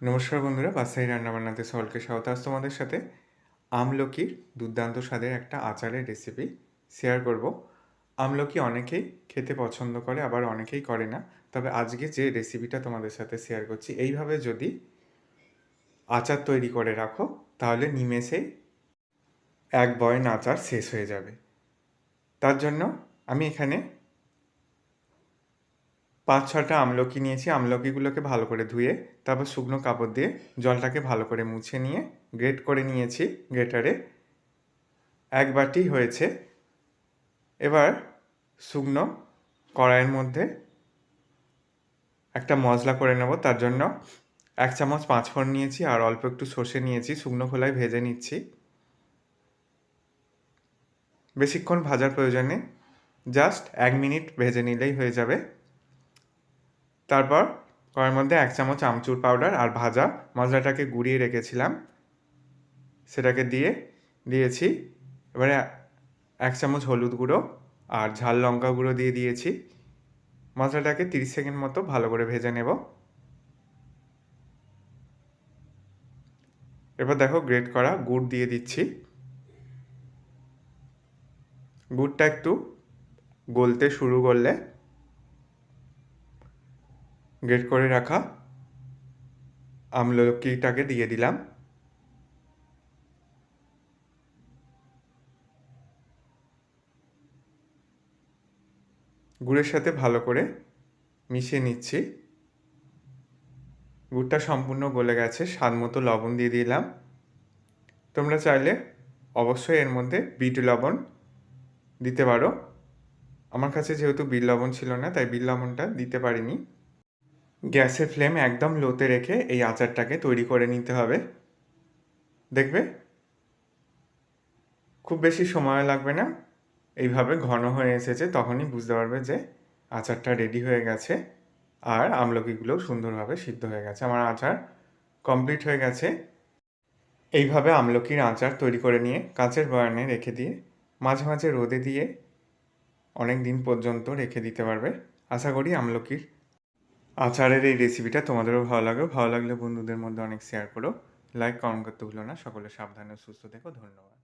নমস্কার বন্ধুরা বাসাই রান্নাবান্নাতে সকলকে স্বাগত। আজ তোমাদের সাথে আমলকির দুর্দান্ত স্বাদের একটা আচারের রেসিপি শেয়ার করব। আমলকি অনেকেই খেতে পছন্দ করে, আবার অনেকেই করে না। তবে আজকে যে রেসিপিটা তোমাদের সাথে শেয়ার করছি, এইভাবে যদি আচার তৈরি করে রাখো, তাহলে নিমেষেই এক বয়ন আচার শেষ হয়ে যাবে। তার জন্য আমি এখানে পাঁচ ছটা আমলকি নিয়েছি, আমলকিগুলোকে ভালো করে ধুয়ে, তারপর শুকনো কাপড় দিয়ে জলটাকে ভালো করে মুছে নিয়ে, গ্রেট করে নিয়েছি গ্রেটারে। এক বাটি হয়েছে। এবার শুকনো কড়াইয়ের মধ্যে একটা মশলা করে নেব, তার জন্য এক চামচ পাঁচফোড়ন নিয়েছি আর অল্প একটু সর্ষে নিয়েছি, শুকনো খোলায় ভেজে নিচ্ছি। বেশিক্ষণ ভাজার প্রয়োজনে জাস্ট এক মিনিট ভেজে নিলেই হয়ে যাবে। তারপর কড়াইয়ের মধ্যে এক চামচ আমচুর পাউডার আর ভাজা মশলাটাকে গুঁড়িয়ে রেখেছিলাম। সেটাকে দিয়ে দিয়েছি। এবারে এক চামচ হলুদ গুঁড়ো আর ঝাল লঙ্কা গুঁড়ো দিয়ে দিয়েছি। মশলাটাকে তিরিশ সেকেন্ড মতো ভালো করে ভেজে নেব। এবার দেখো গ্রেট করা গুড় দিয়ে দিচ্ছি। গুড়টা একটু গলতে শুরু করলে গ্রেট করে রাখা। আমলকিটাকে দিয়ে দিলাম। গুড়ের সাথে ভালো করে মিশিয়ে নিচ্ছি। গুড়টা সম্পূর্ণ গলে গেছে, স্বাদ মতো লবণ দিয়ে দিলাম। তোমরা চাইলে অবশ্যই এর মধ্যে বিট লবণ দিতে পারো। আমার কাছে যেহেতু বিট লবণ ছিল না, তাই বিট লবণটা দিতে পারিনি। গ্যাসের ফ্লেম একদম লোতে রেখে এই আচারটাকে তৈরি করে নিতে হবে। দেখবে? খুব বেশি সময় লাগবে না। এইভাবে ঘন হয়ে এসেছে, তখনই বুঝতে পারবে যে আচারটা রেডি হয়ে গেছে আর আমলকিগুলো সুন্দরভাবে সিদ্ধ হয়ে গেছে। আমার আচার কমপ্লিট হয়ে গেছে। এইভাবে আমলকির আচার তৈরি করে নিয়ে কাঁচের বয়ানে রেখে দিয়ে, মাঝে মাঝে রোদে দিয়ে অনেক দিন পর্যন্ত রেখে দিতে পারবে। আশা করি আমলকির আচারের এই রেসিপিটা তোমাদেরও ভালো লাগে ভালো লাগলে বন্ধুদের মধ্যে অনেক শেয়ার করো। লাইক কমেন্ট করতে ভুলো না। সকলে সাবধানে সুস্থ থেকো। ধন্যবাদ।